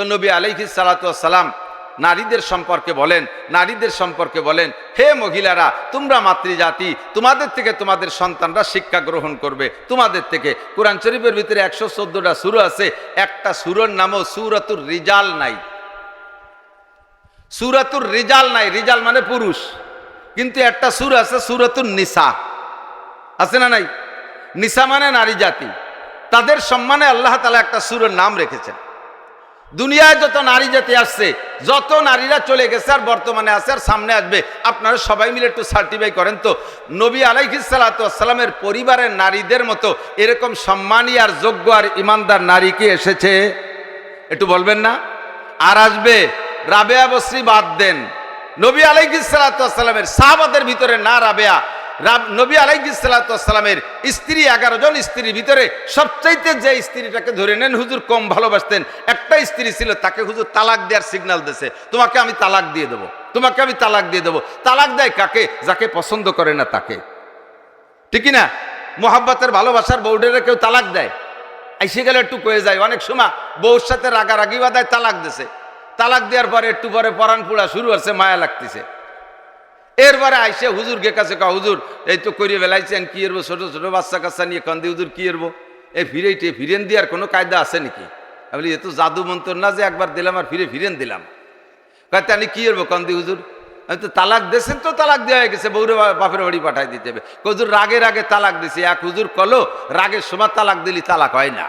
তো নবী আলাইহি সালাম নারীদের সম্পর্কে বলেন, নারীদের সম্পর্কে বলেন, হে মহিলারা, তোমরা মাতৃজাতি, তোমাদের থেকে তোমাদের সন্তানরা শিক্ষা গ্রহণ করবে। তোমাদের থেকে কোরআন শরীফের ভিতরে একশো চোদ্দটা সুর আছে, একটা সুরর নামও সুরাতুর রিজাল নাই। সুরাতুর রিজাল নাই, রিজাল মানে পুরুষ। কিন্তু একটা সুর আছে সুরাতুর নিসা। আছে না নাই? নিসা মানে নারী জাতি তাদের সম্মানে আল্লাহ তালা একটা সুরের নাম রেখেছেন। দুনিয়ায় যত নারী জাতি আসছে, যত নারীরা চলে গেছে আর বর্তমানে আছে আর সামনে আসবে, আপনারা সবাই মিলে একটু সার্টিফাই করেন তো। নবী আলাইহিসালামের পরিবারের নারীদের মতো এরকম সম্মানী আর যোগ্য আর ইমানদার নারী কি এসেছে? একটু বলবেন না? আর আসবে, রাবেয়া বশ্রী বাদ দেন। নবী আলাইহিসালামের সাহাবাদের ভিতরে না রাবেয়া রাব- নবী আলাইহিসালামের স্ত্রী, এগারো জন স্ত্রীর ভিতরে সবচাইতে যে স্ত্রীটাকে ধরে নেন, হুজুর কম ভালোবাসতেন, একটা স্ত্রী ছিল, তাকে হুজুর তালাক দেওয়ার সিগন্যাল দিয়েছে, তোমাকে আমি তালাক দিয়ে দেবো, তোমাকে আমি তালাক দিয়ে দেবো। তালাক দেয় কাকে? যাকে পছন্দ করে না তাকে। ঠিকই না মোহাব্বতের ভালোবাসার বউডেরা কেউ তালাক দেয়। এসে গেলে একটু কয়ে যায়, অনেক সময় বউর সাথে রাগারাগি বাদায় তালাক দিছে তালাক দেওয়ার পরে একটু পরে পরাণ পুড়া শুরু হচ্ছে মায়া লাগতেছে। এরপরে আইসে হুজুর গে কাছে কা হুজুর, এই তো করিয়ে বেলাইছেন, কি এরবো? ছোট ছোট বাচ্চা কাচ্চা নিয়ে কান্দি, হুজুর, কি এরবো? এই ফিরে ফিরেন দেওয়ার কোনো কায়দা আছে নাকি? আমি বলি, এ তো জাদু মন্তর না যে একবার দিলাম আর ফিরে ফিরেন দিলাম। কাতে আমি কি এরবো কান্দি, হুজুর? আমি তো তালাক দেশেন তো, তালাক দেওয়া হয়ে গেছে, বউরে বা- বাপের বাড়ি পাঠাই দিতে হবে। হুজুর রাগের রাগে তালাক দিছে, এক হুজুর কলো, রাগের সময় তালাক দিলি, তালাক হয় না।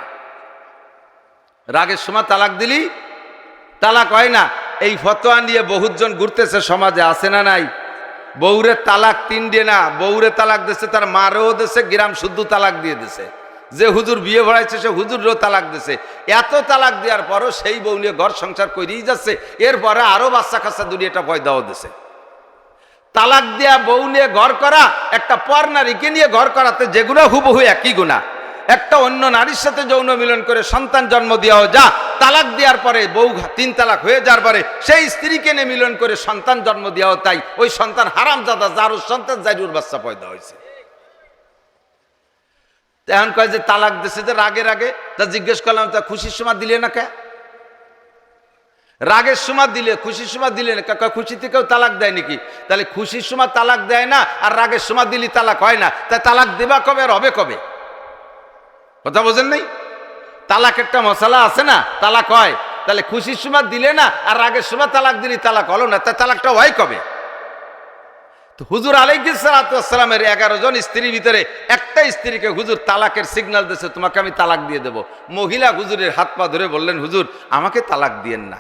রাগের সময় তালাক দিলি, তালাক হয় না। এই ফতোয়া নিয়ে বহুজন ঘুরতেছে, সমাজে আছে না নাই? বউরে তালাক তিন দিয়ে না, বউরে তালাক দিছে, তার মারেও দেশে গ্রাম শুদ্ধ তালাক দিয়ে দিছে। যে হুজুর বিয়ে ভরাইছে, সে হুজুরও তালাক দিছে। এত তালাক দেওয়ার পরও সেই বউ নিয়ে ঘর সংসার করেই যাচ্ছে, এরপরে আরও বাচ্চা কাচ্চা দুনিয়াটা পয়দাও দিছে। তালাক দেয়া বউ নিয়ে ঘর করা, একটা পর নারীকে নিয়ে ঘর করাতে যেগুলো হুবহু একই গুণা। একটা অন্য নারীর সাথে যৌন মিলন করে সন্তান জন্ম দেওয়া যা, তালাক দেওয়ার পরে বউ তিন তালাক হয়ে যাওয়ার পরে সেই স্ত্রীকে নিয়ে মিলন করে সন্তান জন্ম দেওয়া তাই, ওই সন্তান হারাম জাদা যার সন্তান জাইরুর বাচ্চা পয়দা হয়েছে এখন কয় যে তালাক দিছে যে রাগের রাগে? তা জিজ্ঞেস করলাম, তা খুশির সময় দিলে না কে? রাগের সময় দিলে, খুশির সময় দিলে না খুশিতে কেউ তালাক দেয় নাকি? তাহলে খুশির সময় তালাক দেয় না, আর রাগের সময় দিলি তালাক হয় না। তাই তালাক দেবা কবে আর হবে কবে? কথা বোঝেন নাই? তালাক একটা মশলা আছে না, তালাক হয়। তাহলে খুশির সময় দিলে না, আর রাগের সময় তালাক দিলি, তালাক হলো না। তা তালাকটা হয় কবে? তো হুজুর আলাইসালামের এগারো জন স্ত্রীর ভিতরে একটা স্ত্রীকে হুজুর তালাকের সিগন্যাল দিয়েছে, তোমাকে আমি তালাক দিয়ে দেব। মহিলা হুজুরের হাত পা ধরে বললেন, হুজুর, আমাকে তালাক দিয়েন না।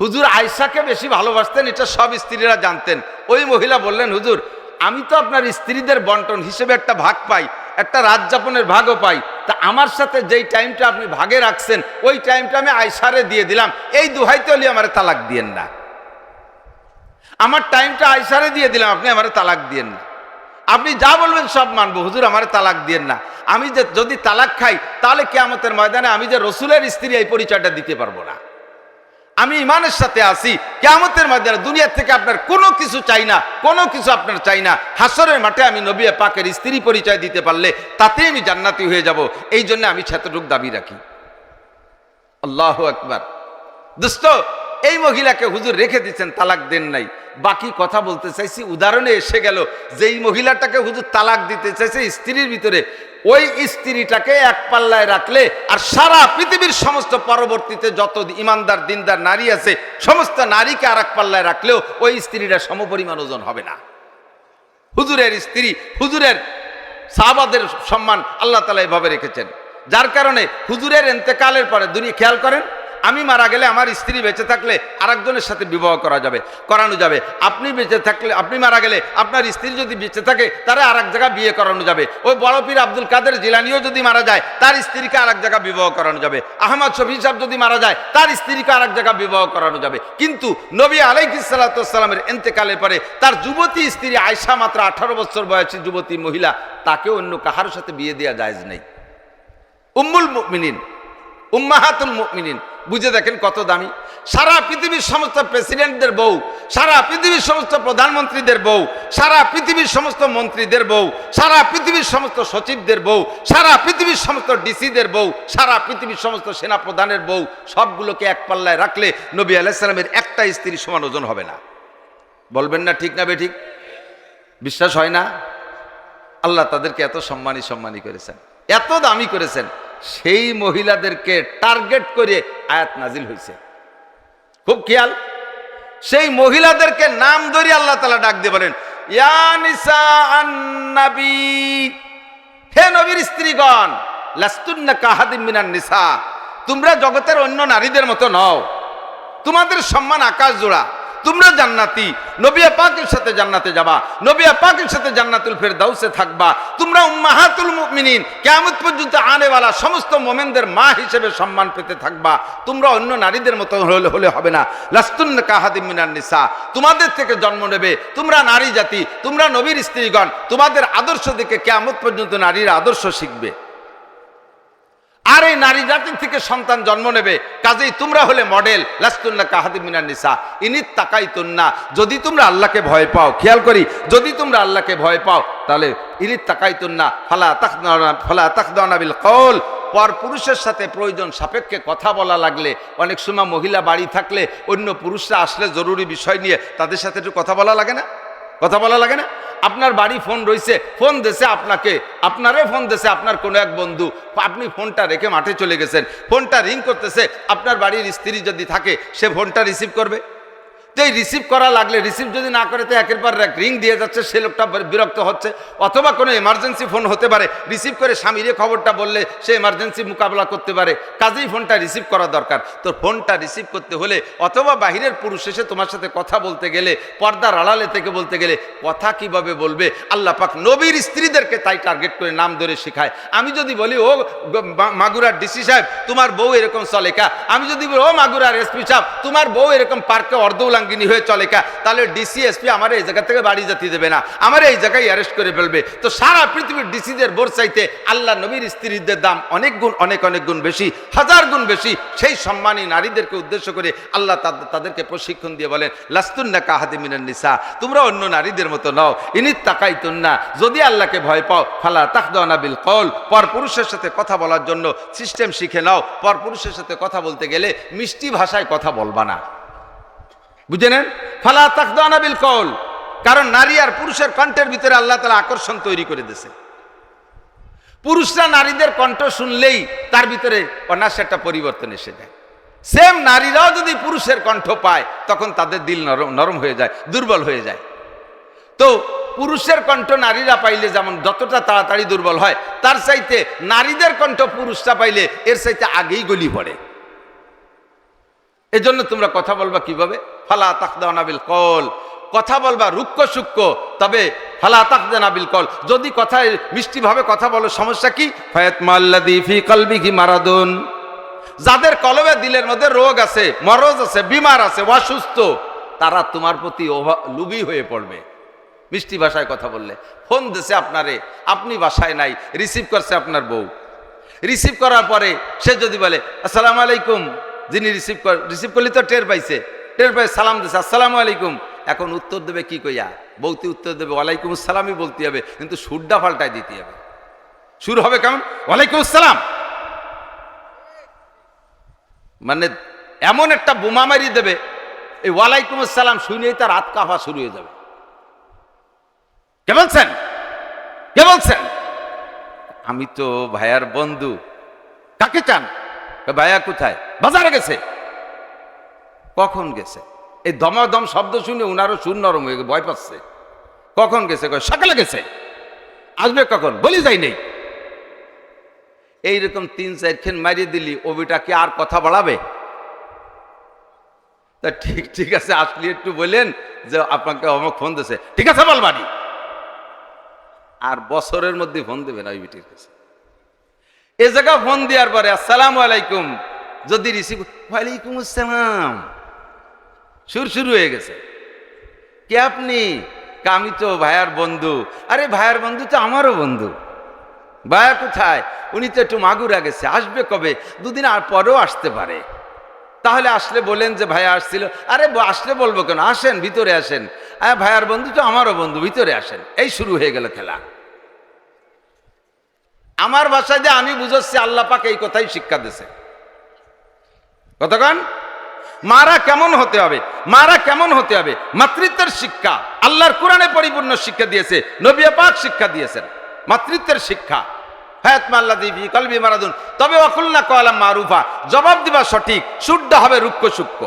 হুজুর আয়সাকে বেশি ভালোবাসতেন, এটা সব স্ত্রীরা জানতেন। ওই মহিলা বললেন, হুজুর, আমি তো আপনার স্ত্রীদের বন্টন হিসেবে একটা ভাগ পাই। একটা রাত যাপনের ভাগও পাই। তা আমার সাথে যেই টাইমটা আপনি ভাগে রাখছেন, ওই টাইমটা আমি আয়সারে দিয়ে দিলাম। এই দুহাইতে হলে আমার তালাক দিয়েন না। আমার টাইমটা আয়সারে দিয়ে দিলাম, আপনি আমার তালাক দিয়েন না। আপনি যা বলবেন সব মানবো, হুজুর আমার তালাক দিয়েন না। আমি যে যদি তালাক খাই, তাহলে কেয়ামতের ময়দানে আমি যে রসুলের স্ত্রী এই পরিচয়টা দিতে পারব না। আমি ইমানের সাথে আসি কেমতের মাধ্যমে দুনিয়ার থেকে আপনার কোনো কিছু চাই না, কোনো কিছু আপনার চাই না। হাসরের মাঠে আমি নবী পাকের স্ত্রী পরিচয় দিতে পারলে তাতে আমি জান্নাতি হয়ে যাব। এই জন্য আমি সেতটুক দাবি রাখি। আল্লাহ একবার দোস্ত এই মহিলাকে হুজুর রেখে দিচ্ছেন, তালাক দেন নাই। বাকি কথা বলতে চাইছি, উদাহরণে এসে গেল যে এই মহিলাটাকে হুজুর তালাক দিতে চাইছে স্ত্রীর ভিতরে, ওই স্ত্রীটাকে এক পাল্লায় রাখলে আর সারা পৃথিবীর সমস্ত পরবর্তীতে যত ইমানদার, দিনদার নারী আছে, সমস্ত নারীকে আর এক পাল্লায় রাখলেও ওই স্ত্রীরা সমপরিমাণ ওজন হবে না। হুজুরের স্ত্রী, হুজুরের সাহাবাদের সম্মান আল্লাহ তালা এভাবে রেখেছেন। যার কারণে হুজুরের এন্তেকালের পরে, দুনিয়া খেয়াল করেন আমি মারা গেলে আমার স্ত্রী বেঁচে থাকলে আরেকজনের সাথে বিবাহ করা যাবে, করানো যাবে। আপনি বেঁচে থাকলে আপনি মারা গেলে আপনার স্ত্রী যদি বেঁচে থাকে, তারা আর এক জায়গায় বিয়ে করানো যাবে। ওই বড় পীর আব্দুল কাদের জিলানিও যদি মারা যায়, তার স্ত্রীকে আর এক জায়গায় বিবাহ করানো যাবে। আহমদ শফি সাহেব যদি মারা যায়, তার স্ত্রীকে আর এক জায়গায় বিবাহ করানো যাবে। কিন্তু নবী আলাইকিসালামের এন্তেকালের পরে তার যুবতী স্ত্রী আয়সা মাত্র আঠারো বছর বয়সী যুবতী মহিলা তাকে অন্য কাহার সাথে বিয়ে দেওয়া যায় নেই। উম্মুল মুমিনিন, উম্মাহাতুল মুমিনিন বুঝে দেখেন কত দামি। সারা পৃথিবীর সমস্ত প্রেসিডেন্টদের বউ, সারা পৃথিবীর সমস্ত প্রধানমন্ত্রীদের বউ, সারা পৃথিবীর সমস্ত মন্ত্রীদের বউ, সারা পৃথিবীর সমস্ত সচিবদের বউ, সারা পৃথিবীর সমস্ত ডিসিদের বউ, সারা পৃথিবীর সমস্ত সেনা প্রধানের বউ, সবগুলোকে এক পাল্লায় রাখলে নবী আলাইসালামের একটা স্ত্রী সমান ওজন হবে না। বলবেন না ঠিক না বে ঠিক বিশ্বাস হয় না? আল্লাহ তাদেরকে এত সম্মানী সম্মানী করেছেন, এত দামি করেছেন। সেই মহিলাদেরকে টার্গেট করে আয়াত নাজিল হয়েছে খুব খেয়াল? সেই মহিলাদেরকে নাম ধরে আল্লাহ তালা ডাক দিয়ে বলেন হে স্ত্রীগণ, লাস্তুন্না কাহাদিম তোমরা জগতের অন্য নারীদের মতো নও। তোমাদের সম্মান আকাশ জোড়া তোমরা জান্নাতি। নবিয়া পাকের সাথে জান্নাতে যাবা। নবিয়া পাকের সাথে জান্নাতুল ফের দাউসে থাকবা। তোমরা উম্মাহাতুল মুমিনিন, কিয়ামত পর্যন্ত আনেওয়ালা সমস্ত মোমেনদের মা হিসেবে সম্মান পেতে থাকবা। তোমরা অন্য নারীদের মতো হলে হলে হবে না। লাস্তুন কাহাদিম মিনান নিসা। তোমাদের থেকে জন্ম নেবে। তোমরা নারী জাতি, তোমরা নবীর স্ত্রীগণ। তোমাদের আদর্শ দিকে কিয়ামত পর্যন্ত নারীর আদর্শ শিখবে। আর এই নারী জাতির থেকে সন্তান জন্ম নেবে। কাজেই তোমরা হলে মডেল। লাস্তুল্লাহ কাহাদি মিনার নিসা। ইনিত তাকাই তুন্না যদি তোমরা আল্লাহকে ভয় পাও, খেয়াল করি, যদি তোমরা আল্লাহকে ভয় পাও, তাহলে ইনিত তাকাই তুন্না ফালা তাক ফালা তাকদানাবিল কল পর পুরুষের সাথে প্রয়োজন সাপেক্ষে কথা বলা লাগলে, অনেক সময় মহিলা বাড়ি থাকলে অন্য পুরুষরা আসলে জরুরি বিষয় নিয়ে তাদের সাথে একটু কথা বলা লাগে না? কথা বলা লাগে না? আপনার বাড়ি ফোন রয়েছে, ফোন দেশে আপনাকে, আপনারও ফোন দেশে, আপনার কোনো এক বন্ধু, আপনি ফোনটা রেখে মাঠে চলে গেছেন, ফোনটা রিং করতেছে, আপনার বাড়ির স্ত্রী যদি থাকে, সে ফোনটা রিসিভ করবে? তো এই রিসিভ করা লাগলে রিসিভ যদি না করে, তো একের পর এক রিং দিয়ে যাচ্ছে, সে লোকটা বিরক্ত হচ্ছে। অথবা কোনো এমার্জেন্সি ফোন হতে পারে রিসিভ করে স্বামীরে খবরটা বললে, সে এমার্জেন্সি মোকাবেলা করতে পারে। কাজেই ফোনটা রিসিভ করা দরকার। তো ফোনটা রিসিভ করতে হলে, অথবা বাহিরের পুরুষ এসে তোমার সাথে কথা বলতে গেলে, পর্দার আড়ালে থেকে বলতে গেলে, কথা কীভাবে বলবে? আল্লাহ পাক নবীর স্ত্রীদেরকে তাই টার্গেট করে নাম ধরে শেখায়। আমি যদি বলি, ও মাগুরার ডিসি সাহেব, তোমার বউ এরকম চলেকা আমি যদি বলি, ও মাগুরার এসপি সাহেব, তোমার বউ এরকম পার্কে অর্ধউলাঙ্গিনী হয়ে চলেকা তাহলে ডিসি এসপি আমার এই জায়গা থেকে বাড়ি জাতি দেবে না। আমার এই জায়গায় অ্যারেস্ট করে ফেলবে। তো সারা পৃথিবীর ডিসিদের বোর চাইতে আল্লাহ নবীর স্ত্রীদের দাম অনেক গুণ, অনেক অনেক গুণ বেশি, হাজার গুণ বেশি। সেই সম্মানী নারীদেরকে উদ্দেশ্য করে আল্লাহ তাদেরকে প্রশিক্ষণ দিয়ে বলেন, লাস্তুন্না কাহাদি মিনান নিসা। তোমরা অন্য নারীদের মতো নও। ইনিত তাকাই তুন্না যদি আল্লাহকে ভয় পাও, ফালা তাকদানা বিল কল পর পুরুষের সাথে কথা বলার জন্য সিস্টেম শিখে নাও। পর পুরুষের সাথে কথা বলতে গেলে মিষ্টি ভাষায় কথা বলবা না। বুঝে নেন? ফালা তাকদানা বিল কল কারণ নারী আর পুরুষের কণ্ঠের ভিতরে আল্লাহ তালা আকর্ষণ তৈরি করে দিয়েছে। পুরুষরা নারীদের কণ্ঠ শুনলেই তার ভিতরে অনার্স একটা পরিবর্তন এসে যায়। সেম নারীরাও যদি পুরুষের কণ্ঠ পায়, তখন তাদের দিল নরম নরম হয়ে যায়, দুর্বল হয়ে যায়। তো পুরুষের কণ্ঠ নারীরা পাইলে যেমন যতটা তাড়াতাড়ি দুর্বল হয়, তার চাইতে নারীদের কণ্ঠ পুরুষরা পাইলে এর চাইতে আগেই গলি পড়ে। এজন্য তোমরা কথা বলবা কীভাবে? ফালা তাকদানাবিল কল কথা বলবা রুক্ষ সূক্ষ্ম, তবে ফালা তাকদানাবিল কল যদি কথায় মিষ্টিভাবে কথা বলো, সমস্যা কি? ফায়াত মাল্লাদি ফি কলবিহি মারাদুন। যাদের কলবে দিলের মধ্যে রোগ আছে, মরজ আছে, বিমার আছে, অসুস্থ, তারা তোমার প্রতি লুবি হয়ে পড়বে। মিষ্টি ভাষায় কথা বললে। ফোন দিছে আপনারে, আপনি বাসায় নাই, রিসিভ করছে আপনার বউ। রিসিভ করার পরে সে যদি বলে, আসসালামু আলাইকুম। যিনি রিসিভ কর, রিসিভ করলে তো টের পাইছে। টের সালাম দিছে, আসসালামু আলাইকুম। এখন উত্তর দেবে কি কইয়া? বৌতি উত্তর দেবে, ওয়ালাইকুম আসসালামই বলতে হবে, কিন্তু সুরটা পাল্টায় দিতে হবে। সুর হবে কেমন? ওয়ালাইকুম আসসালাম। মানে এমন একটা বোমা মারি দেবে, এই ওয়ালাইকুম আসসালাম শুনেই তার হাত কাঁপা শুরু হয়ে যাবে। কে বলছেন? কে বলছেন? আমি তো ভাইয়ার বন্ধু। কাকে চান? ভাইয়া কোথায়? বাজারে গেছে। কখন গেছে? এই দমাদম শব্দ শুনে উনারও সুর নরম হয়ে ভয় পাচ্ছে। কখন গেছে? সকালে গেছে। আসবে কখন? বলি যাই নেই। এইরকম তিন চারখান মারিয়ে দিলি ওবিটা কি আর কথা বাড়াবে? তা ঠিক ঠিক আছে, আসলে একটু বললেন যে আপনাকে অমুক ফোন দিছে। ঠিক আছে বলবানি আর বছরের মধ্যে ফোন দেবে না ওই বিটির কাছে। এ জায়গা ফোন দেওয়ার পরে, আসসালামু আলাইকুম, যদি রিসিভ ওয়ালাইকুম আসসালাম। সুর শুরু হয়ে গেছে। কে আপনি? আমি তো ভাইয়ার বন্ধু। আরে ভাইয়ার বন্ধু তো আমারও বন্ধু। ভাইয়া কোথায়? উনি তো একটু মাগুরা গেছে। আসবে কবে? দুদিন আর পরেও আসতে পারে। তাহলে আসলে বলেন যে ভাইয়া আসছিল। আরে আসলে বলব কেন? আসেন, ভিতরে আসেন। হ্যাঁ ভাইয়ার বন্ধু তো আমারও বন্ধু, ভিতরে আসেন। এই শুরু হয়ে গেল খেলা। আমার ভাষায় যে আমি বুঝাচ্ছি, আল্লাহ পাক এই কথাই শিক্ষা দিছে কতক্ষণ? মারা কেমন হতে হবে? মারা কেমন হতে হবে? মাতৃত্বের শিক্ষা। আল্লাহর কোরআনে পরিপূর্ণ শিক্ষা দিয়েছে নবিয়া পাক শিক্ষা দিয়েছেন। মাতৃত্বের শিক্ষা। কলবি মারাদুন। তবে অকুল্লা কলাম মারুফা, জবাব দিবা সঠিক, শুদ্ধ হবে রুক্ষ সূক্ষ্ম।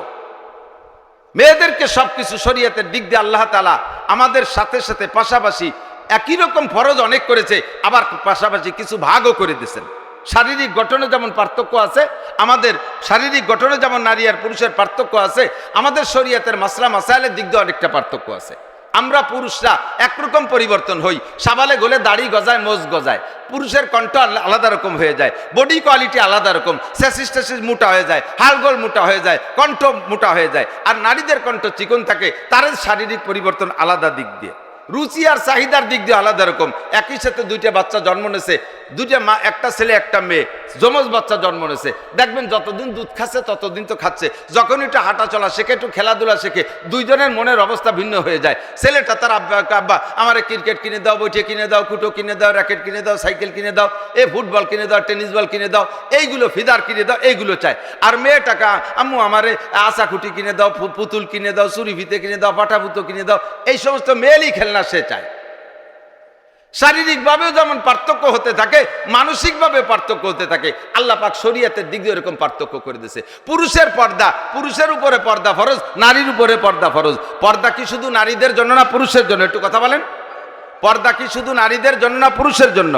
মেয়েদেরকে সবকিছু শরীয়তের দিক দিয়ে আল্লাহ তালা আমাদের সাথে সাথে পাশাপাশি একই রকম ফরজ অনেক করেছে, আবার পাশাপাশি কিছু ভাগও করে দিয়েছেন। শারীরিক গঠনে যেমন পার্থক্য আছে, আমাদের শারীরিক গঠনে যেমন নারী আর পুরুষের পার্থক্য আছে, আমাদের শরীয়তের মাসলা মাসাইলের দিক দিয়ে অনেকটা পার্থক্য আছে। আমরা পুরুষরা একরকম পরিবর্তন হই, সাবালে গোলে দাড়ি গজায়, মোজ গজায়। পুরুষের কণ্ঠ আলাদা রকম হয়ে যায়, বডি কোয়ালিটি আলাদা রকম স্যাসিস ট্যাসিস মোটা হয়ে যায়, হালগোল মোটা হয়ে যায়, কণ্ঠ মোটা হয়ে যায়, আর নারীদের কণ্ঠ চিকন থাকে তার শারীরিক পরিবর্তন আলাদা দিক দিয়ে। রুচি আর চাহিদার দিক দিয়ে আলাদা রকম, একই সাথে দুইটা বাচ্চা জন্ম নেছে দুইটা মা একটা ছেলে একটা মেয়ে যমজ বাচ্চা জন্ম নেছে দেখবেন যতদিন দুধ খাচ্ছে ততদিন তো খাচ্ছে যখন একটু হাঁটা চলা শেখে একটু খেলাধুলা শেখে দুইজনের মনের অবস্থা ভিন্ন হয়ে যায় ছেলেটা তার আব্বা আব্বা আমার ক্রিকেট কিনে দাও বইটে কিনে দাও কুটো কিনে দাও র্যাকেট কিনে দাও সাইকেল কিনে দাও এ ফুটবল কিনে দাও টেনিস বল কিনে দাও এইগুলো ফিদার কিনে দাও এইগুলো চায় আর মেয়েটাকা আম্মু আমারে আশা খুঁটি কিনে দাও পুতুল কিনে দাও চুরি ফিতে কিনে দাও পাটা পুতো কিনে দাও এই সমস্ত মেয়েরই খেলনা সে চায় শারীরিকভাবেও যেমন পার্থক্য হতে থাকে মানসিকভাবে পার্থক্য হতে থাকে, আল্লাহ পাক শরীয়তের দিক দিয়ে এরকম পার্থক্য করে দিয়েছে। পুরুষের পর্দা, পুরুষের উপরে পর্দা ফরজ, নারীর উপরে পর্দা ফরজ। পর্দা কি শুধু নারীদের জন্য না পুরুষের জন্য? একটু কথা বলেন। পর্দা কি শুধু নারীদের জন্য না পুরুষের জন্য?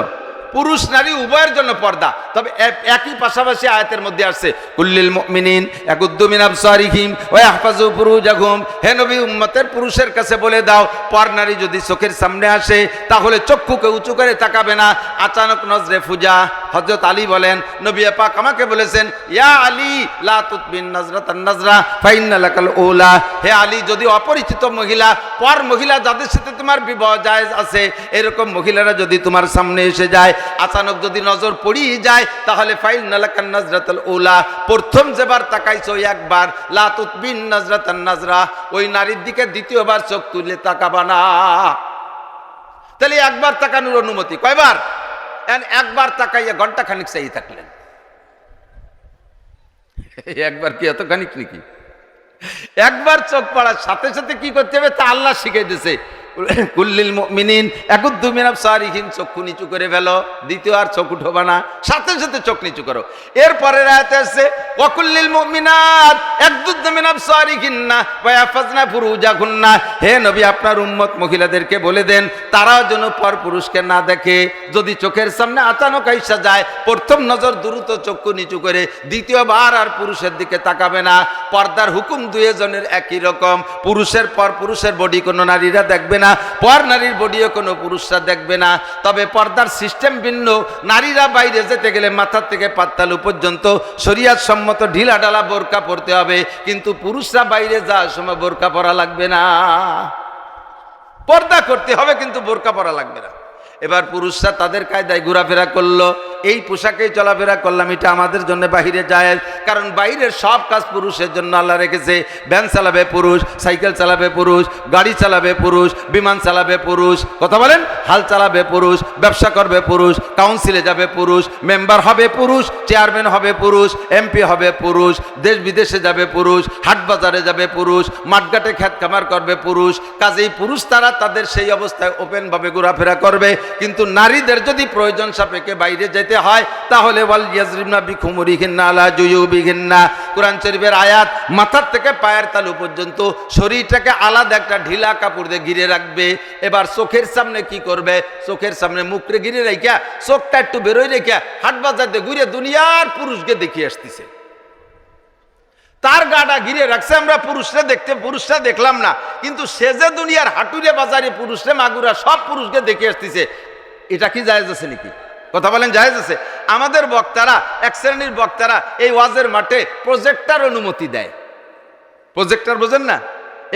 পুরুষ নারী উভয়ের জন্য পর্দা। তবে একই পাশাপাশি আয়াতের মধ্যে আসছে, কুল্লিল মুমিনিন ইয়াকুদ্দুমিন আবসারিহিম ওয়া ইয়াহফাজু ফুরুজাহুম। হে নবী, উম্মতের পুরুষের কাছে বলে দাও, পর নারী যদি চোখের সামনে আসে, তাহলে চক্ষুকে উঁচু করে তাকাবে না। আচানক নজরে ফুজা, হযরত আলী বলেন, নবী পাক আমাকে বলেছেন, ইয়া আলী, লা তুতবিন নাজরাতান নাজরা, ফাইন্না লাকাল উলা। হে আলী, যদি অপরিচিত মহিলা, পর মহিলা যাদের সাথে তোমার বিবাহ জায়েজ আছে, এরকম মহিলারা যদি তোমার সামনে এসে যায় আচানক যদি নজর পড়িয়ে যায়, তাহলে ফাইল নালাকান নাজরাতাল উলা। প্রথম যেবার তাকাইছো একবার, লা তুতবিন নাজরাতান নাজরা। ওই নারীর দিকে দ্বিতীয়বার চোখ তুলে তাকাবা না। তাহলে একবার তাকানোর অনুমতি, কয়বার? একবার তাকাইয়া ঘণ্টা খানিক চাই থাকলেন। একবার কি এত খানিক নাকি? একবার চোখ পড়ার সাথে সাথে কি করতে হবে? তা আল্লাহ শিখে দিয়েছে কুল্লিল মিনিন মিনাব সারিহীন, চক্ষু নিচু করে ফেলো। দ্বিতীয় আর চোখ না, সাথে সাথে চোখ নিচু করো। এরপরে একদুদ্দু মিনাব সারিহীন না হে নবী, আপনার উম্মত মহিলাদেরকে বলে দেন, তারাও যেন পর পুরুষকে না দেখে। যদি চোখের সামনে আচানক আইসা যায়, প্রথম নজর দ্রুত চক্ষু নিচু করে, দ্বিতীয়বার আর পুরুষের দিকে তাকাবে না। পর্দার হুকুম দুইজনের একই রকম। পুরুষের পর পুরুষের বডি কোনো নারীরা দেখবে না। পর নারীর বডিও কোনো পুরুষরা দেখবে না। তবে পর্দার সিস্টেম ভিন্ন, নারীরা বাইরে যেতে গেলে মাথার থেকে পাত্তালু পর্যন্ত শরিয়াত সম্মত ঢিলা ডালা বোরকা পরতে হবে, কিন্তু পুরুষরা বাইরে যাওয়ার সময় বোরকা পরা লাগবে না। পর্দা করতে হবে, কিন্তু বোরকা পরা লাগবে না। এবার পুরুষরা তাদের কায়দায় ঘোরাফেরা করল। এই পোশাকেই চলাফেরা করলাম, এটা আমাদের জন্য বাহিরে যায় কারণ বাইরের সব কাজ পুরুষের জন্য আল্লাহ রেখেছে। ভ্যান চালাবে পুরুষ, সাইকেল চালাবে পুরুষ, গাড়ি চালাবে পুরুষ, বিমান চালাবে পুরুষ, কথা বলেন? হাল চালাবে পুরুষ, ব্যবসা করবে পুরুষ, কাউন্সিলে যাবে পুরুষ, মেম্বার হবে পুরুষ, চেয়ারম্যান হবে পুরুষ, এমপি হবে পুরুষ দেশ বিদেশে যাবে পুরুষ হাট বাজারে যাবে পুরুষ, মাঠঘাটে খ্যাত খামার করবে পুরুষ। কাজেই পুরুষ তারা তাদের সেই অবস্থায় ওপেনভাবে ঘোরাফেরা করবে। কিন্তু নারীদের যদি প্রয়োজন সাপেক্ষে বাইরে যেতে হয়, তাহলে বল ইয়াজরিমনা বিখুমুরি ঘিন্না আলা জুয়ু বিঘিন্না কোরআন শরীফের আয়াত মাথার থেকে পায়ের তালু পর্যন্ত শরীরটাকে আলাদা একটা ঢিলা কাপড় দিয়ে ঘিরে রাখবে। এবার চোখের সামনে কি করবে? চোখের সামনে মুখরে ঘিরে রেখা চোখটা একটু বেরোয় রেখা হাট বাজার দিয়ে ঘুরে দুনিয়ার পুরুষকে দেখিয়ে আসতেছে। তার গাটা ঘিরে রাখছে, আমরা পুরুষরা দেখতে, পুরুষরা দেখলাম না। কিন্তু সে যে দুনিয়ার হাটুরে বাজারে পুরুষরে মাগুরা সব পুরুষকে দেখে আসতেছে, এটা কি জায়েজ আছে নাকি? কথা বলেন, জায়েজ আছে? আমাদের বক্তারা, এক শ্রেণির বক্তারা এই ওয়াজের মাঠে প্রজেক্টার অনুমতি দেয়। প্রজেক্টর বোঝেন না?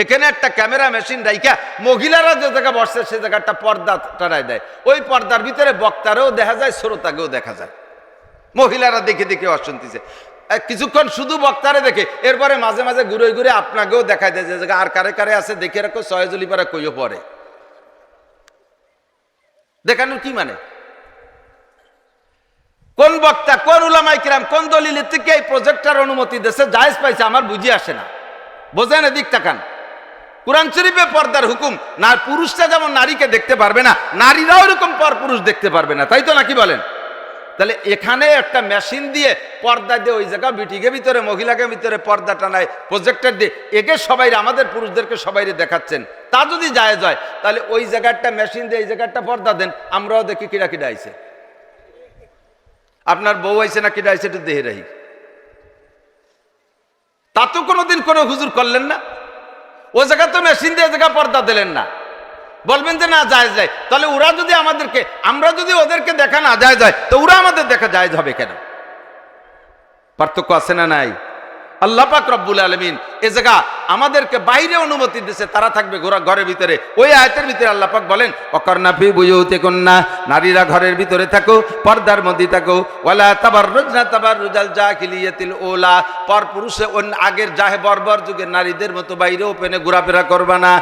এখানে একটা ক্যামেরা মেশিন রাইখা, মহিলারা যে জায়গা বসছে, সে জায়গাটা পর্দা টানায় দেয়। ওই পর্দার ভিতরে বক্তারেও দেখা যায়, শ্রোতাকেও দেখা যায়। মহিলারা দেখে দেখে অশান্তিছে কিছুক্ষণ শুধু বক্তারে দেখে, এরপরে মাঝে মাঝে ঘুরে ঘুরে আপনাকেও দেখায় দেয় যে আর কারে কারে আছে, দেখে রাখো সহজলি পারা কইও পরে। দেখানোর কি মানে? কোন বক্তা, কোন উলামাই কিরাম, কোন দলিলের থেকে এই প্রজেক্টটার অনুমতি দেশে জায়েজ পাইছে, আমার বুঝি আসে না। বোঝেন এদিক তাকান কোরআন শরীফে পর্দার হুকুম, না, পুরুষটা যেমন নারীকে দেখতে পারবে না, নারীরাও এরকম পর পুরুষ দেখতে পারবে না, তাই তো নাকি বলেন? তাহলে এখানে একটা মেশিন দিয়ে পর্দা দিয়ে ওই জায়গা বিটিকে ভিতরে মহিলাকে ভিতরে পর্দা টানায় প্রজেক্টর দিয়ে। একে সবাই আমাদের পুরুষদেরকে সবাই দেখাচ্ছেন। তা যদি যায় যায় তাহলে ওই জায়গাটা মেশিন দিয়ে এই জায়গাটা পর্দা দেন, আমরাও দেখি কিরা কিরা আইছে। আপনার বউ আইছে না কিরা আইছে, একটু দেহে রাহি তা তো কোনোদিন কোনো হুজুর করলেন না। ও জায়গা তো মেশিন দিয়ে জায়গা পর্দা দিলেন না। বলবেন যে না, যায় যায়। তাহলে ওরা যদি আমাদেরকে, আমরা যদি ওদেরকে দেখা না, যায় যায়, তো ওরা আমাদের দেখা যায় হবে কেন? পার্থক্য আছে না নাই? আল্লাহ পাক রব্বুল আলমিন এ জায়গা আমাদেরকে বাইরে অনুমতি দিছে, তারা থাকবে ঘোরা ঘরের ভিতরে। ওই আয়তের ভিতরে আল্লাহ পাক বলেন অকর্ণা ফি বুঝতে কন্যা নারীরা ঘরের ভিতরে থাকো, পর্দার মধ্যে থাকো। ওলা তাবার রোজনা তাবার রোজাল যা জাহিলিয়াতিল ওলা পর পুরুষে অন্য আগের জাহে বর্বর যুগের নারীদের মতো বাইরে ওপেনে ঘোরাফেরা করবা না।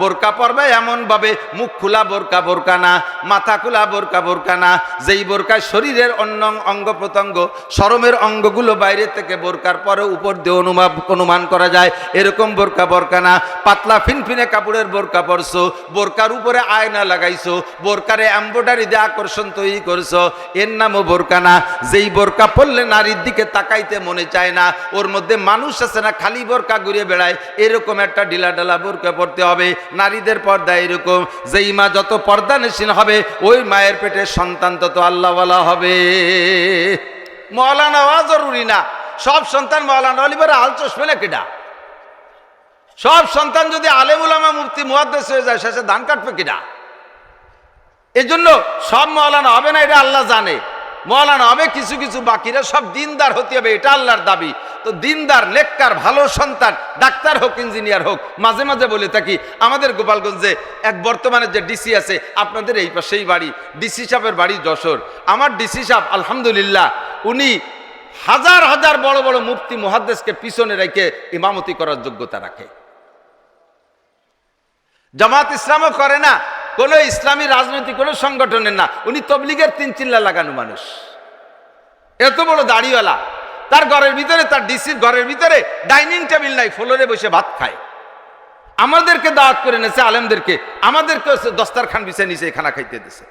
বোরকা পরবে এমন ভাবে মুখ খোলা বোরকা বোরকা না, মাথা খোলা বোরকা বোরকা না। যেই বোরকায় শরীরের অন্য অঙ্গ প্রত্যঙ্গ শরমের অঙ্গগুলো বাইরে থেকে বোরকার পরে উপর দিয়ে অনুমান অনুমান করা যায়। এরকম বোরকা বোরকা না, পাতলা ফিনফিনে কাপড়ের বোরকা পরছো, বোরকার উপরে আয়না লাগাইছো, বোরকারে এম্ব্রয়ডারি দিয়ে আকর্ষণ তৈরি করছ, এর নামও বোরকা না। যেই বোরকা পরলে নারীর দিকে তাকাইতে মনে চায় না, ওর মধ্যে মানুষ আছে না, খালি বোরকা ঘুরে বেড়ায়, এরকম একটা ঢিলা ঢালা বোরকা পড়তে হবে, নারীদের পর্দা এরকম। যেই মা যত পর্দা নিশীন হবে, ওই মায়ের পেটে সন্তান তত আল্লাহওয়ালা হবে। মৌলানা হওয়া জরুরি না। সব সন্তান মৌলানা অলিবার আল চশমে কেডা? সব সন্তান যদি আলেমুলামা মুফতি, মুহাদ্দেস হয়ে যায়, শেষে ধান কাটবে কিনা? এজন্য সব মৌলানা হবে না, এটা আল্লাহ জানে। মৌলানা হবে, কিছু কিছু বাকিরা সব দিনদার হতে হবে, এটা আল্লাহর দাবি। তো দিনদার নেককার ভালো সন্তান, ডাক্তার হোক, ইঞ্জিনিয়ার হোক, মাঝে মাঝে বলে থাকি, আমাদের গোপালগঞ্জে এক বর্তমানে যে ডিসি আছে, আপনাদের এই পাশেই বাড়ি, ডিসি সাহেবের বাড়ি যশোর। আমার ডিসি সাহেব, আলহামদুলিল্লাহ, উনি হাজার হাজার বড় বড় মুফতি, মুহাদ্দেসকে পিছনে রেখে ইমামতি করার যোগ্যতা রাখে। জামাত ইসলামও করে না, কোনো ইসলামী রাজনৈতিক কোনো সংগঠনের না। উনি তবলিগের তিন চিল্লা লাগানো মানুষ। এত বড় দাড়িওয়ালা। তার ঘরের ভিতরে, তার ডিসির ঘরের ভিতরে ডাইনিং টেবিল নাই, ফ্লোরে বসে ভাত খায়। আমাদেরকে দাওয়াত করে নেছে আলেমদেরকে। আমাদেরকে দস্তারখান বিছে নিচে খানা খাইতে দিছে।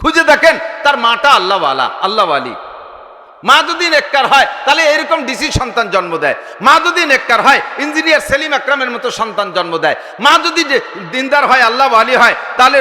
খুঁজে দেখেন, তার মাটা আল্লাহওয়ালা, আল্লাহওয়ালি। মা যদি নেককার হয়, তাহলে এরকম ডিসি সন্তান জন্ম দেয়। মা যদি নেককার হয়, ইঞ্জিনিয়ার সেলিম আকরামের মতো সন্তান জন্ম দেয়। মা যদি দিনদার হয়, আল্লাহ আলী হয়, তাহলে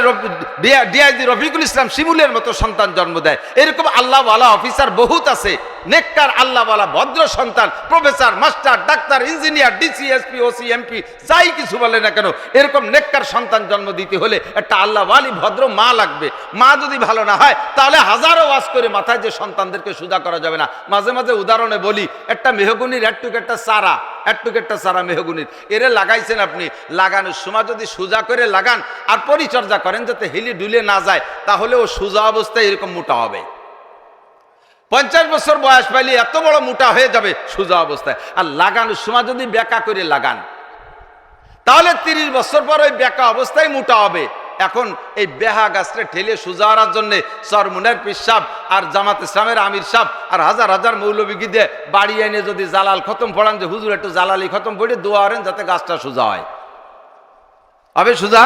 ডিআইজি রফিকুল ইসলাম শিমুলের মতো সন্তান জন্ম দেয়। এরকম আল্লাহওয়ালা অফিসার বহুত আছে। নেককার আল্লাহওয়ালা ভদ্র সন্তান, professor, master, doctor, engineer, DC, SP, OC, MP, যাই কিছু বলে না কেন, এরকম নেককার সন্তান জন্ম দিতে হলে একটা আল্লাহওয়ালি ভদ্র মা লাগবে। মা যদি ভালো না হয়, তাহলে হাজারো ওয়াজ করে মাথায় যে সন্তানদেরকে সুদা করা যাবে। না। মাঝে মাঝে উদাহরণে বলি, একটা মেহগুনির একটুক একটা চারা একটুক একটা চারা মেহগুনির। এরে লাগাইছেন আপনি। লাগানোর সময় যদি সোজা করে লাগান আর পরিচর্যা করেন যাতে হিলি ডুলে না যায়, তাহলে ও সোজা অবস্থায় এরকম মোটা হবে। পঞ্চাশ বছর বয়স পাইলে এত বড় মোটা হয়ে যাবে সোজা অবস্থায়। আর লাগানোর সময় যদি বেকা করে লাগান, তাহলে তিরিশ বছর পর ওই বেকা অবস্থায় মোটা হবে। এখন এই বেহা গাছটা ঠেলে সোজা হওয়ার জন্য সরমুনের পিসাব আর জামাত ইসলামের আমির সাহ আর হাজার হাজার মৌলবিকি দিয়ে বাড়ি এনে যদি জালাল খতম পড়ান যে হুজুর একটু জালালি খতম পড়ে দোয়া করেন যাতে গাছটা সোজা হয়। হবে সোজা?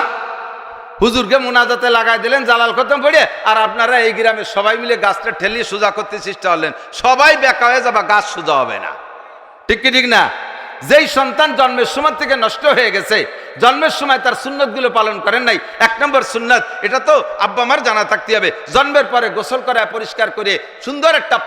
হুজুরকে মোনাজাতে লাগাই দিলেন, জালাল খতম পড়ে আর আপনারা এই গ্রামের সবাই মিলে গাছটা ঠেলিয়ে সোজা করতে চেষ্টা হলেন সবাই বেকা হয়ে যাবা, গাছ সোজা হবে না। ঠিক কি ঠিক না? যেই সন্তান জন্মের সময় থেকে নষ্ট হয়ে গেছে, জন্মের সময় তার সুন্নতগুলো পালন করেন নাই। এক নম্বর সুন্নত, এটা তো আব্বা মার জানা থাকতে হবে। জন্মের পরে গোসল করা, পরিষ্কার করে সুন্দর একটা